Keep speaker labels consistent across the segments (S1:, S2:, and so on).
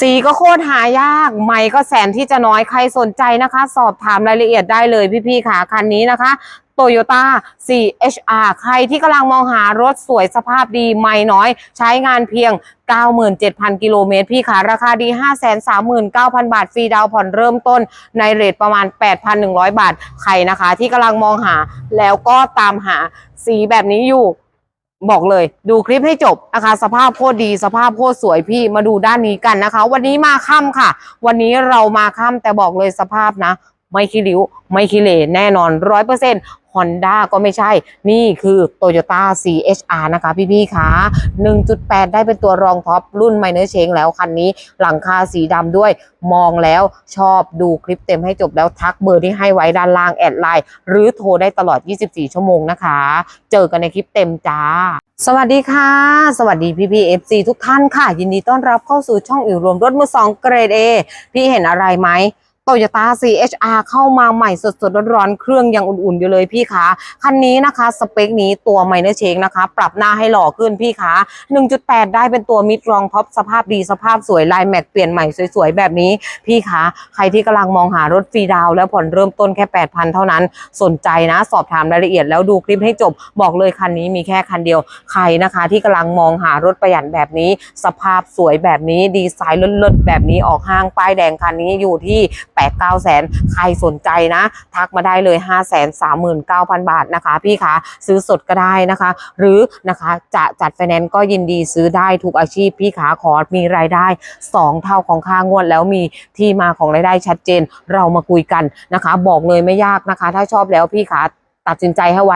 S1: สีก็โคตรหายาก ไม่ก็แสนที่จะน้อยใครสนใจนะคะ สอบถามรายละเอียดได้เลยพี่ๆค่ะ คันนี้นะคะ Toyota 4HR ใครที่กำลังมองหารถสวยสภาพดีไม่น้อย ใช้งานเพียง 97,000 กิโลเมตร พี่ค่ะ ราคาดี 539,000 บาท ฟรีดาวผ่อนเริ่มต้นในเรทประมาณ 8,100 บาท ใครนะคะที่กำลังมองหาแล้วก็ตามหาสีแบบนี้อยู่ บอกเลย ดูคลิปให้จบนะคะสภาพโคตรดีสภาพโคตรสวยพี่มาดูด้านนี้กันนะคะ วันนี้มาค่ำค่ะ วันนี้เรามาค่ำแต่บอกเลยสภาพนะ ไม่ขี้ริ้ว ไม่ขี้เหร่แน่นอนร้อยเปอร์เซ็นต์ Honda ก็ไม่ใช่ นี่คือ Toyota CHR นะคะพี่ๆคะ1.8 ได้เป็นตัวรองท็อปรุ่นไมเนอร์เชงแล้วคันนี้หลังคาสีดำด้วยมองแล้วชอบดูคลิปเต็มให้จบแล้วทักเบอร์ที่ให้ไว้ด้านล่างแอดไลน์หรือโทรได้ตลอด 24 ชั่วโมงนะคะ เจอกันในคลิปเต็มจ้า สวัสดีค่ะ สวัสดีพี่พีเอฟซีทุกท่านค่ะ ยินดีต้อนรับเข้าสู่ช่องอิวรวมรถมือสองเกรด A พี่เห็นอะไรไหม โตโยต้า CHR เข้ามาใหม่สดๆร้อนๆเครื่องยังอุ่นๆอยู่เลยพี่คะคันนี้นะคะ สเปคนี้ตัวไมเนอร์เชงนะคะ ปรับหน้าให้หล่อขึ้นพี่คะ1.8 ได้เป็นตัวมิดรองท็อปสภาพดีสภาพสวยลายแม็กเปลี่ยนใหม่สวยๆ แบบนี้พี่คะใครที่กำลังมองหารถฟรีดาวแล้วผ่อนเริ่มต้นแค่ 8,000 เท่านั้น สนใจนะ สอบถามรายละเอียดแล้วดูคลิปให้จบบอกเลยคันนี้มีแค่คันเดียว ใครนะคะที่กำลังมองหารถประหยัดแบบนี้ สภาพสวยแบบนี้ดีไซน์เลิศๆแบบนี้ออกห้างป้ายแดงคันนี้อยู่ที่8 9แสนใครสนใจนะ ทักมาได้เลย 5 3 9 0 0 0 บาทนะคะ พี่คะซื้อสดก็ได้นะคะ หรือนะคะจะจัดไฟแนนซ์ก็ยินดีซื้อได้ทุกอาชีพ พี่ขาขอมีรายได้ 2 เท่าของค่างวดแล้วมีที่มาของรายได้ชัดเจนเรามาคุยกันนะคะ บอกเลยไม่ยากนะคะ ถ้าชอบแล้วพี่ขาตัดสินใจให้ไว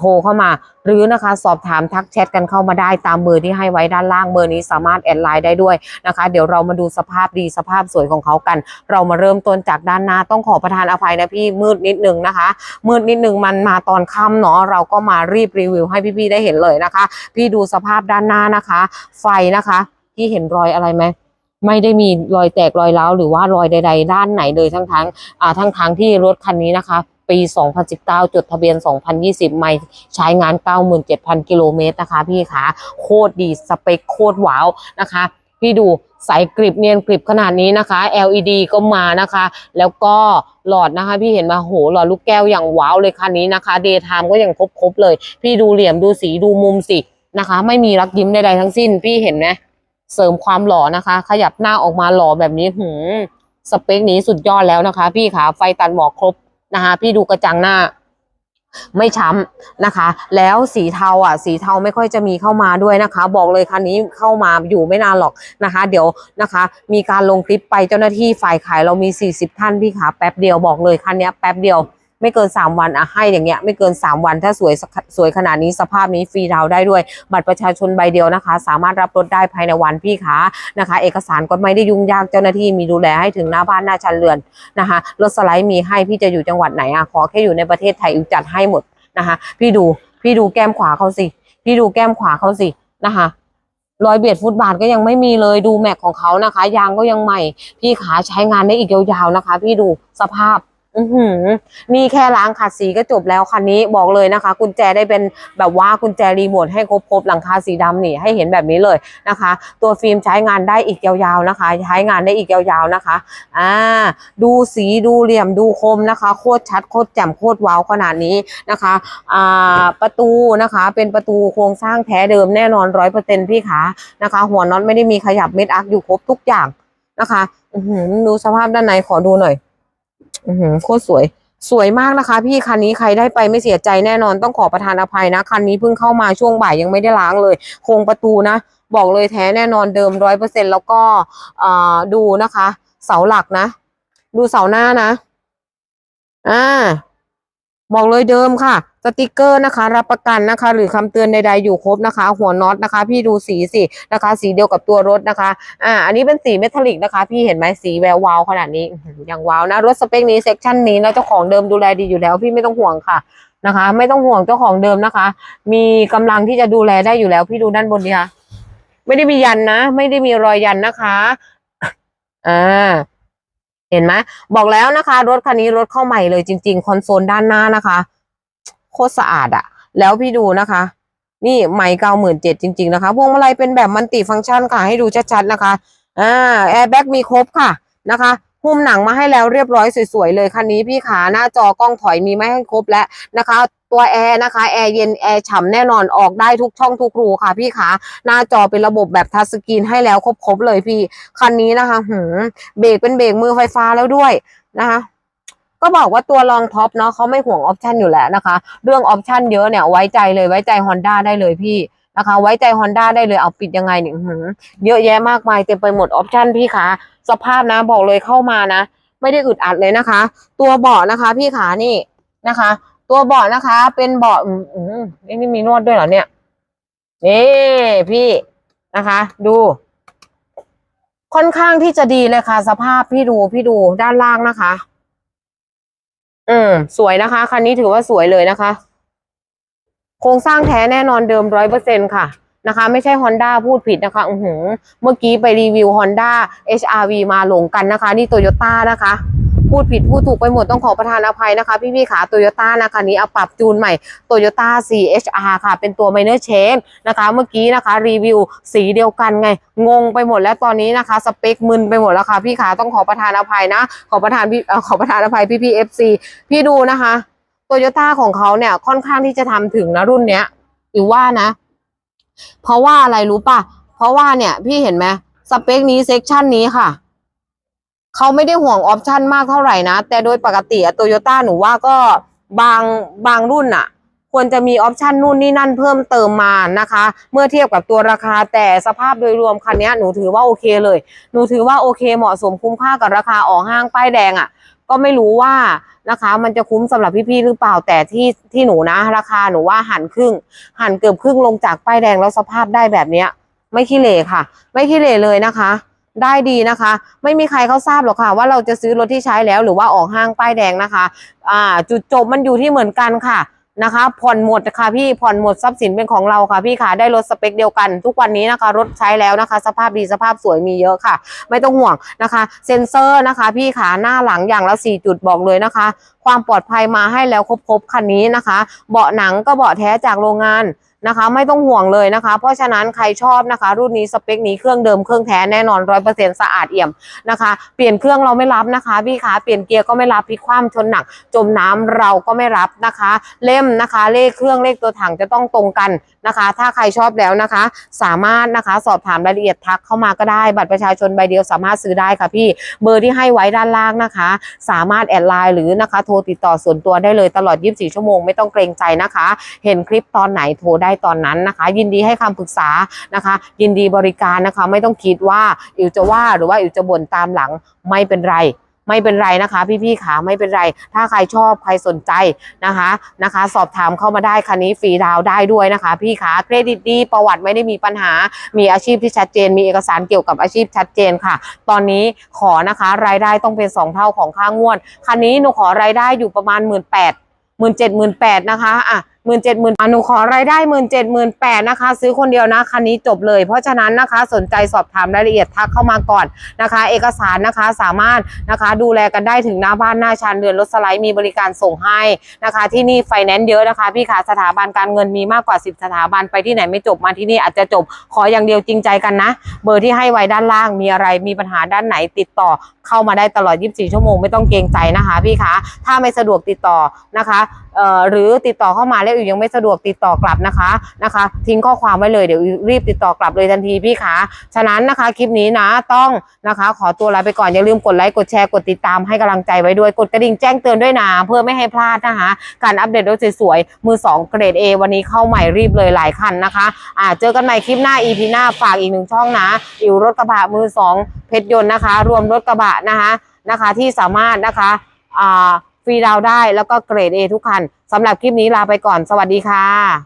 S1: โทรเข้ามา หรือนะคะสอบถามทักแชทกันเข้ามาได้ตามเบอร์ที่ให้ไว้ด้านล่างเบอร์นี้สามารถแอดไลน์ได้ด้วยนะคะ เดี๋ยวเรามาดูสภาพดีสภาพสวยของเขากัน เรามาเริ่มต้นจากด้านหน้าต้องขอประทานอภัยนะพี่มืดนิดนึงนะคะ มืดนิดนึงมันมาตอนค่ำเนาะเราก็มารีบรีวิวให้พี่ๆได้เห็นเลยนะคะ พี่ดูสภาพด้านหน้านะคะ ไฟนะคะพี่เห็นรอยอะไรไหมไม่ได้มีรอยแตกรอยร้าหรือว่ารอยใด ๆ ด้านไหนเลยทั้งทั้งอ่าทั้งทั้งที่รถคันนี้นะคะ ปี 2019 จดทะเบียน 2020ไม่ใช้งาน 97,000 กิโลเมตรนะคะ พี่คะโคตรดีสเปคโคตรว้าวนะคะ พี่ดูใสกริบเนียนกริบขนาดนี้นะคะ LED ก็มานะคะ แล้วก็หลอดนะคะ พี่เห็นมาโหหลอดลูกแก้วอย่างว้าวเลยคันนี้นะคะ เดย์ไทม์ก็ยังครบๆเลย พี่ดูเหลี่ยมดูสีดูมุมสินะคะ ไม่มีรักยิ้มใดๆทั้งสิ้น พี่เห็นไหมเสริมความหล่อนะคะ ขยับหน้าออกมาหล่อแบบนี้หืมสเปคนี้สุดยอดแล้วนะคะ พี่ขาไฟตัดหมอกครบ นะคะพี่ดูกระจังหน้า ไม่ช้ำนะคะ แล้วสีเทาอะ สีเทาไม่ค่อยจะมีเข้ามาด้วยนะคะ บอกเลยคันนี้เข้ามาอยู่ไม่นานหรอกนะคะ เดี๋ยวนะคะ มีการลงคลิปไปเจ้าหน้าที่ฝ่ายขายเรามี 40 ท่านพี่ขาแป๊บเดียวบอกเลยคันนี้แป๊บเดียว ไม่เกิน 3 วันอะให้อย่างเงี้ยไม่เกิน 3 วันถ้าสวยสวยขนาดนี้สภาพนี้ฟรีดาวได้ด้วย บัตรประชาชนใบเดียวนะคะ สามารถรับรถได้ภายในวันพี่ขานะคะ เอกสารก็ไม่ได้ยุ่งยากเจ้าหน้าที่มีดูแลให้ถึงหน้าบ้านหน้าชั้นเรือนนะคะรถสไลด์มีให้พี่จะอยู่จังหวัดไหนอะขอแค่อยู่ในประเทศไทยอิวจัดให้หมดนะคะพี่ดูพี่ดูแก้มขวาเขาสิ พี่ดูแก้มขวาเขาสินะคะรอยเบียดฟุตบาทก็ยังไม่มีเลยดูแม็กของเขานะคะ ยางก็ยังใหม่ พี่ขาใช้งานได้อีกยาวๆนะคะ พี่ดูสภาพ อือหือนี่แค่ล้างขัดสีก็จบแล้วคันนี้บอกเลยนะคะ กุญแจได้เป็นแบบว่ากุญแจรีโมทให้ครบๆหลังคาสีดำนี่ให้เห็นแบบนี้เลยนะคะ ตัวฟิล์มใช้งานได้อีกยาวๆนะคะ ใช้งานได้อีกยาวๆนะคะอ่าดูสีดูเหลี่ยมดูคมนะคะโคตรชัดโคตรแจ่มโคตรว้าวขนาดนี้นะคะอ่าประตูนะคะเป็นประตูโครงสร้างแท้เดิมแน่นอนร้อยเปอร์เซ็นพี่ขานะคะ หัวน็อตไม่ได้มีขยับเม็ดอักอยู่ครบทุกอย่างนะคะอือหือดูสภาพด้านในขอดูหน่อย อือหือโคตรสวย สวยมากนะคะ พี่คันนี้ใครได้ไปไม่เสียใจแน่นอนต้องขอประทานอภัยนะ คันนี้เพิ่งเข้ามาช่วงบ่ายยังไม่ได้ล้างเลยโครงประตูนะ บอกเลยแท้แน่นอนเดิมร้อยเปอร์เซ็นแล้วก็ดูนะคะ เสาหลักนะ ดูเสาหน้านะ อ่า บอกเลยเดิมค่ะ สติกเกอร์นะคะ รับประกันนะคะ หรือคำเตือนใดๆอยู่ครบนะคะ หัวน็อตนะคะ พี่ดูสีสินะคะ สีเดียวกับตัวรถนะคะ อ่า อันนี้เป็นสีเมทัลลิกนะคะ พี่เห็นไหมสีแวววาวขนาดนี้อย่างวาวนะ รถสเปคนี้เซกชันนี้นะเจ้าของเดิมดูแลดีอยู่แล้ว พี่ไม่ต้องห่วงค่ะนะคะ ไม่ต้องห่วงเจ้าของเดิมนะคะ มีกำลังที่จะดูแลได้อยู่แล้ว พี่ดูด้านบนดิค่ะไม่ได้มียันนะ ไม่ได้มีรอยยันนะคะ อ่า เห็นไหมบอกแล้วนะคะ รถคันนี้รถเข้าใหม่เลยจริง ๆ คอนโซลด้านหน้านะคะ โคตรสะอาดอะแล้วพี่ดูนะคะ นี่ใหม่เก้าหมื่นเจ็ดจริง ๆ นะคะพวงมาลัยเป็นแบบมันติฟังก์ชันค่ะให้ดูชัดๆนะคะอ่าแอร์แบ็กมีครบค่ะนะคะ หุ้มหนังมาให้แล้วเรียบร้อยสวยๆเลยคันนี้พี่ขาหน้าจอกล้องถอยมีไมาให้ครบแล้วนะคะ ตัวแอร์นะคะแอร์เย็นแอร์ฉ่ำแน่นอนออกได้ทุกช่องทุกรูค่ะพี่ขาหน้าจอเป็นระบบแบบทัชสกรีนให้แล้วครบๆเลยพี่คันนี้นะคะหืมเบรกเป็นเบรกมือไฟฟ้าแล้วด้วยนะคะก็บอกว่าตัวรองท็อปเนาะเขาไม่ห่วงออปชันอยู่แล้วนะคะ เรื่องออปชันเยอะเนี่ยไว้ใจเลยไว้ใจ Honda ได้เลยพี่ นะคะ ไว้ใจ Honda ได้เลยเอาปิดยังไงเนี่ยอื้อหือเยอะแยะมากมายเต็มไปหมดออปชันพี่คะสภาพนะบอกเลยเข้ามานะ ไม่ได้อึดอัดเลยนะคะ ตัวเบาะนะคะ พี่ขานี่นะคะ ตัวเบาะนะคะ เป็นเบาะอืมอืมนี่มีนวดด้วยเหรอเนี่ยนี่พี่นะคะ ดูค่อนข้างที่จะดีเลยค่ะ สภาพพี่ดูพี่ดูด้านล่างนะคะ อืมสวยนะคะ คันนี้ถือว่าสวยเลยนะคะ โครงสร้างแท้แน่นอนเดิมร้อยเปอร์เซ็นค่ะนะคะ ไม่ใช่ Honda พูดผิดนะคะอือหือเมื่อกี้ไปรีวิว Honda HRV มาหลงกันนะคะ นี่โตโยต้านะคะ พูดผิดพูดถูกไปหมดต้องขอประทานอภัยนะคะ พี่ๆขาโตโยต้านะคะนี้เอาปรับจูนใหม่โตโยต้า 4HR ค่ะ เป็นตัว minor change นะคะ เมื่อกี้นะคะรีวิวสีเดียวกันไง งงไปหมดแล้วตอนนี้นะคะ สเปคมึนไปหมดแล้วค่ะพี่ขาต้องขอประทานอภัยนะ ขอประทานพี่ขอประทานอภัยพี่พี่ FC พี่ดูนะคะ โตโยต้าของเขาเนี่ยค่อนข้างที่จะทำถึงนะรุ่นเนี้ยอิวว่านะ เพราะว่าอะไรรู้ป่ะ เพราะว่าเนี่ย พี่เห็นไหมสเปคนี้เซกชันนี้ค่ะ เขาไม่ได้ห่วงออปชันมากเท่าไหร่นะ แต่โดยปกติโตโยต้าหนูว่าก็บางบางรุ่นอะควรจะมีออปชันนู่นนี่นั่นเพิ่มเติมมานะคะ เมื่อเทียบกับตัวราคาแต่สภาพโดยรวมคันนี้หนูถือว่าโอเคเลย หนูถือว่าโอเคเหมาะสมคุ้มค่ากับราคาออกห้างป้ายแดงอะ ก็ไม่รู้ว่านะคะ มันจะคุ้มสำหรับพี่ๆหรือเปล่าแต่ที่ที่หนูนะ ราคาหนูว่าหันครึ่ง หันเกือบครึ่งลงจากป้ายแดงแล้วสภาพได้แบบเนี้ย ไม่ขี้เหร่ค่ะ ไม่ขี้เหร่เลยนะคะ ได้ดีนะคะ ไม่มีใครเขาทราบหรอกค่ะ ว่าเราจะซื้อรถที่ใช้แล้วหรือว่าออกห้างป้ายแดงนะคะ อ่า จุดจบมันอยู่ที่เหมือนกันค่ะ นะคะ ผ่อนหมดค่ะพี่ผ่อนหมดทรัพย์สินเป็นของเราค่ะพี่ค่ะได้รถสเปคเดียวกัน ทุกวันนี้นะคะ รถใช้แล้วนะคะ สภาพดีสภาพสวยมีเยอะค่ะ ไม่ต้องห่วงนะคะ เซ็นเซอร์นะคะ พี่ขาหน้าหลังอย่างละสี่จุดบอกเลยนะคะความปลอดภัยมาให้แล้วครบๆคันนี้นะคะ เบาะหนังก็เบาะแท้จากโรงงานนะคะ ไม่ต้องห่วงเลยนะคะ เพราะฉะนั้นใครชอบนะคะ รุ่นนี้สเปคนี้เครื่องเดิมเครื่องแท้แน่นอนร้อยเปอร์เซ็นสะอาดเอี่ยมนะคะ เปลี่ยนเครื่องเราไม่รับนะคะพี่ขาเปลี่ยนเกียร์ก็ไม่รับพลิกคว่ำชนหนัก จมน้ำเราก็ไม่รับนะคะ เล่มนะคะ เลขเครื่องเลขตัวถังจะต้องตรงกันนะคะ ถ้าใครชอบแล้วนะคะ สามารถนะคะสอบถามรายละเอียดทักเข้ามาก็ได้บัตรประชาชนใบเดียวสามารถซื้อได้ค่ะพี่เบอร์ที่ให้ไว้ด้านล่างนะคะ สามารถแอดไลน์หรือนะคะโทรติดต่อส่วนตัวได้เลยตลอด 24 ชั่วโมงไม่ต้องเกรงใจนะคะ เห็นคลิปตอนไหนโทรได้ตอนนั้นนะคะ ยินดีให้คำปรึกษานะคะ ยินดีบริการนะคะ ไม่ต้องคิดว่าอิวจะว่าหรือว่าอิวจะบ่นตามหลังไม่เป็นไร ไม่เป็นไรนะคะ พี่ๆขาไม่เป็นไร ถ้าใครชอบใครสนใจนะคะนะคะ สอบถามเข้ามาได้คันนี้ฟรีดาวได้ด้วยนะคะ พี่ขาเครดิตดีประวัติไม่ได้มีปัญหา มีอาชีพที่ชัดเจน มีเอกสารเกี่ยวกับอาชีพชัดเจนค่ะ ตอนนี้ขอนะคะ รายได้ต้องเป็นสองเท่าของค่างวด คันนี้หนูขอรายได้อยู่ประมาณหมื่นแปดหมื่นเจ็ดหมื่นแปดนะคะอะ หมื่นเจ็ดหมื่นหนูขอรายได้หมื่นเจ็ดหมื่นแปดนะคะ ซื้อคนเดียวนะคันนี้จบเลย เพราะฉะนั้นนะคะสนใจสอบถามรายละเอียดทักเข้ามาก่อนนะคะ เอกสารนะคะสามารถนะคะดูแลกันได้ถึงหน้าบ้านหน้าชานเรือนรถสไลด์มีบริการส่งให้นะคะ ที่นี่ไฟแนนซ์เยอะนะคะ พี่ขาสถาบันการเงินมีมากกว่า 10 สถาบันไปที่ไหนไม่จบมาที่นี่อาจจะจบขออย่างเดียวจริงใจกันนะ เบอร์ที่ให้ไว้ด้านล่างมีอะไรมีปัญหาด้านไหนติดต่อเข้ามาได้ตลอด 24 ชั่วโมงไม่ต้องเกรงใจนะคะ พี่คะถ้าไม่สะดวกติดต่อนะคะ หรือติดต่อเข้ามาแล้วอยู่ยังไม่สะดวกติดต่อกลับนะคะนะคะ ทิ้งข้อความไว้เลยเดี๋ยวรีบติดต่อกลับเลยทันทีพี่คะฉะนั้นนะคะคลิปนี้นะต้องนะคะ ขอตัวลาไปก่อนอย่าลืมกดไลค์กดแชร์กดติดตามให้กำลังใจไว้ด้วยกดกระดิ่งแจ้งเตือนด้วยนะเพื่อไม่ให้พลาดนะคะ การอัปเดตรถสวยๆมือ 2 เกรด A วันนี้เข้าใหม่รีบเลยหลายคันนะคะอ่าเจอกันใหม่คลิปหน้า EP หน้าฝากอีกหนึ่งช่องนะอิวรถกระบะมือ 2 เพชรยนต์นะคะ รวมรถกระบะนะคะนะคะที่สามารถนะคะอ่า ฟรีดาวได้แล้วก็เกรด A ทุกคันสำหรับคลิปนี้ลาไปก่อนสวัสดีค่ะ